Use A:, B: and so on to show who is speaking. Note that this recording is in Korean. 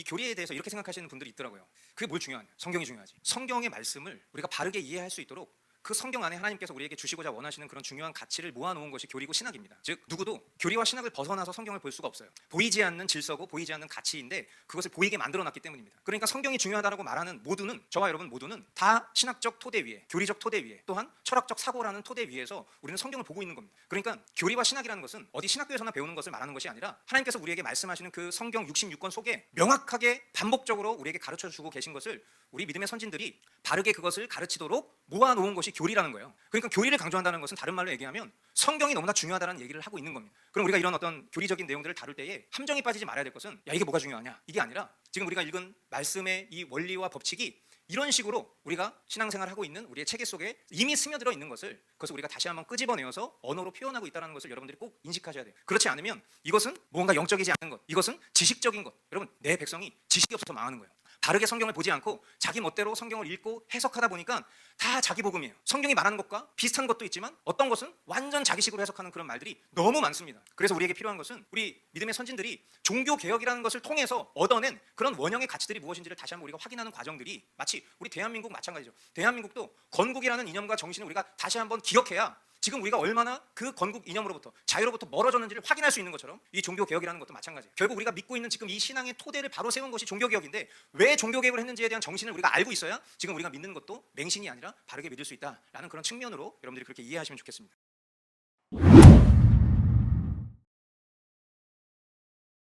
A: 이 교리에 대해서 이렇게 생각하시는 분들이 있더라고요. 그게 뭘 중요하냐? 성경이 중요하지. 성경의 말씀을 우리가 바르게 이해할 수 있도록 그 성경 안에 하나님께서 우리에게 주시고자 원하시는 그런 중요한 가치를 모아놓은 것이 교리고 신학입니다. 즉 누구도 교리와 신학을 벗어나서 성경을 볼 수가 없어요. 보이지 않는 질서고 보이지 않는 가치인데 그것을 보이게 만들어놨기 때문입니다. 그러니까 성경이 중요하다고 말하는 모두는 저와 여러분 모두는 다 신학적 토대 위에, 교리적 토대 위에, 또한 철학적 사고라는 토대 위에서 우리는 성경을 보고 있는 겁니다. 그러니까 교리와 신학이라는 것은 어디 신학교에서나 배우는 것을 말하는 것이 아니라 하나님께서 우리에게 말씀하시는 그 성경 66권 속에 명확하게 반복적으로 우리에게 가르쳐 주고 계신 것을 우리 믿음의 선진들이 바르게 그것을 가르치도록 모아놓은 것이 교리라는 거예요. 그러니까 교리를 강조한다는 것은 다른 말로 얘기하면 성경이 너무나 중요하다는 얘기를 하고 있는 겁니다. 그럼 우리가 이런 어떤 교리적인 내용들을 다룰 때에 함정이 빠지지 말아야 될 것은 야 이게 뭐가 중요하냐 이게 아니라 지금 우리가 읽은 말씀의 이 원리와 법칙이 이런 식으로 우리가 신앙생활을 하고 있는 우리의 체계 속에 이미 스며들어 있는 것을 그것을 우리가 다시 한번 끄집어내어서 언어로 표현하고 있다는 것을 여러분들이 꼭 인식하셔야 돼요. 그렇지 않으면 이것은 뭔가 영적이지 않은 것, 이것은 지식적인 것. 여러분 내 백성이 지식이 없어서 망하는 거예요. 바르게 성경을 보지 않고 자기 멋대로 성경을 읽고 해석하다 보니까 다 자기 복음이에요. 성경이 말하는 것과 비슷한 것도 있지만 어떤 것은 완전 자기식으로 해석하는 그런 말들이 너무 많습니다. 그래서 우리에게 필요한 것은 우리 믿음의 선진들이 종교 개혁이라는 것을 통해서 얻어낸 그런 원형의 가치들이 무엇인지를 다시 한번 우리가 확인하는 과정들이 마치 우리 대한민국 마찬가지죠. 대한민국도 건국이라는 이념과 정신을 우리가 다시 한번 기억해야 지금 우리가 얼마나 그 건국 이념으로부터 자유로부터 멀어졌는지를 확인할 수 있는 것처럼 이 종교 개혁이라는 것도 마찬가지예요. 결국 우리가 믿고 있는 지금 이 신앙의 토대를 바로 세운 것이 종교 개혁인데 왜 종교 개혁을 했는지에 대한 정신을 우리가 알고 있어야 지금 우리가 믿는 것도 맹신이 아니라 바르게 믿을 수 있다라는 그런 측면으로 여러분들이 그렇게 이해하시면 좋겠습니다.